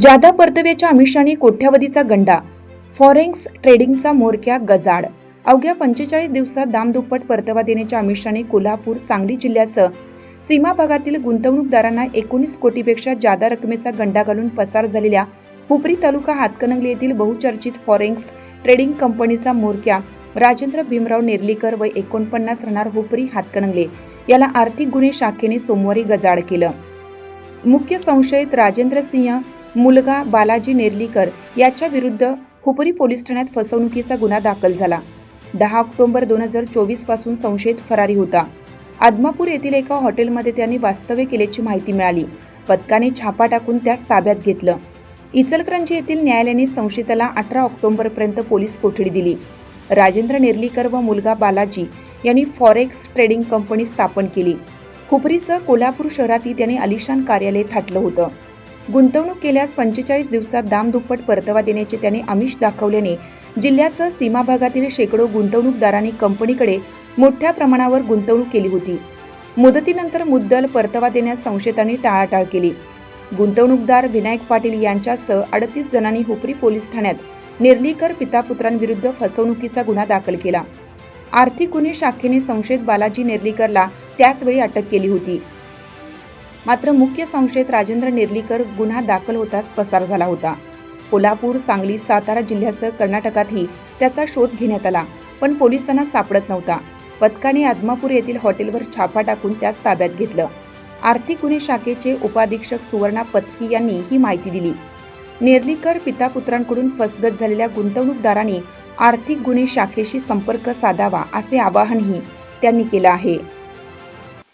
जादा परतव्याच्या आमिषाने कोट्यावधीचा गंडा फॉरेक्स ट्रेडिंगचा मोरक्या गजाड. अवघ्या पंचेचाळीस दिवसात दामदुप्पट परतावा देण्याच्या आमिषाने कोल्हापूर सांगली जिल्ह्यासह सीमा भागातील गुंतवणूकदारांना एकोणीस कोटीपेक्षा जादा रकमेचा गंडा घालून पसार झालेल्या हुपरी तालुका हातकणंगले येथील बहुचर्चित फॉरेक्स ट्रेडिंग कंपनीचा मोरक्या राजेंद्र भीमराव नेर्लीकर व एकोणपन्नास राहणार हुपरी हातकणंगले याला आर्थिक गुन्हे शाखेने सोमवारी गजाड केलं. मुख्य संशयित राजेंद्र सिंह मुलगा बालाजी नेर्लीकर याच्या विरुद्ध हुपरी पोलीस ठाण्यात फसवणुकीचा गुन्हा दाखल झाला. दहा ऑक्टोबर दोन हजार चोवीसपासून संशयित फरारी होता. आदमापूर येथील एका हॉटेलमध्ये त्यांनी वास्तव्य केल्याची माहिती मिळाली. पथकाने छापा टाकून त्यास ताब्यात घेतलं. इचलकरंजी येथील न्यायालयाने संशयिताला अठरा ऑक्टोबरपर्यंत पोलीस कोठडी दिली. राजेंद्र नेर्लीकर व मुलगा बालाजी यांनी फॉरेक्स ट्रेडिंग कंपनी स्थापन केली. हुपरीसह कोल्हापूर शहरातही त्याने अलिशान कार्यालय थाटलं होतं. गुंतवणूक केल्यास पंचेचाळीस दिवसात दामदुप्पट परतावा देण्याचे त्याने आमिष दाखवल्याने जिल्ह्यासह सीमा भागातील शेकडो गुंतवणूकदारांनी कंपनीकडे मोठ्या प्रमाणावर गुंतवणूक केली होती. मुदतीनंतर मुद्दल परतावा देण्यास संशयितांनी टाळाटाळ केली. गुंतवणूकदार विनायक पाटील यांच्यासह अडतीस जणांनी हुपरी पोलीस ठाण्यात निर्लीकर पितापुत्रांविरुद्ध फसवणुकीचा गुन्हा दाखल केला. आर्थिक गुन्हे शाखेने संशयित बालाजी नेर्लीकरला त्याचवेळी अटक केली होती. मात्र मुख्य संशयित राजेंद्र नेर्लीकर गुन्हा दाखल होताच पसार झाला होता. कोल्हापूर सांगली सातारा जिल्ह्यासह कर्नाटकातही त्याचा शोध घेण्यात आला पण पोलिसांना सापडत नव्हता. पथकाने आदमापूर येथील हॉटेलवर छापा टाकून त्यास ताब्यात घेतलं. आर्थिक गुन्हे शाखेचे उपाधीक्षक सुवर्णा पत्की यांनी ही माहिती दिली. नेर्लीकर पितापुत्रांकडून फसगत झालेल्या गुंतवणूकदारांनी आर्थिक गुन्हे शाखेशी संपर्क साधावा असे आवाहनही त्यांनी केलं आहे.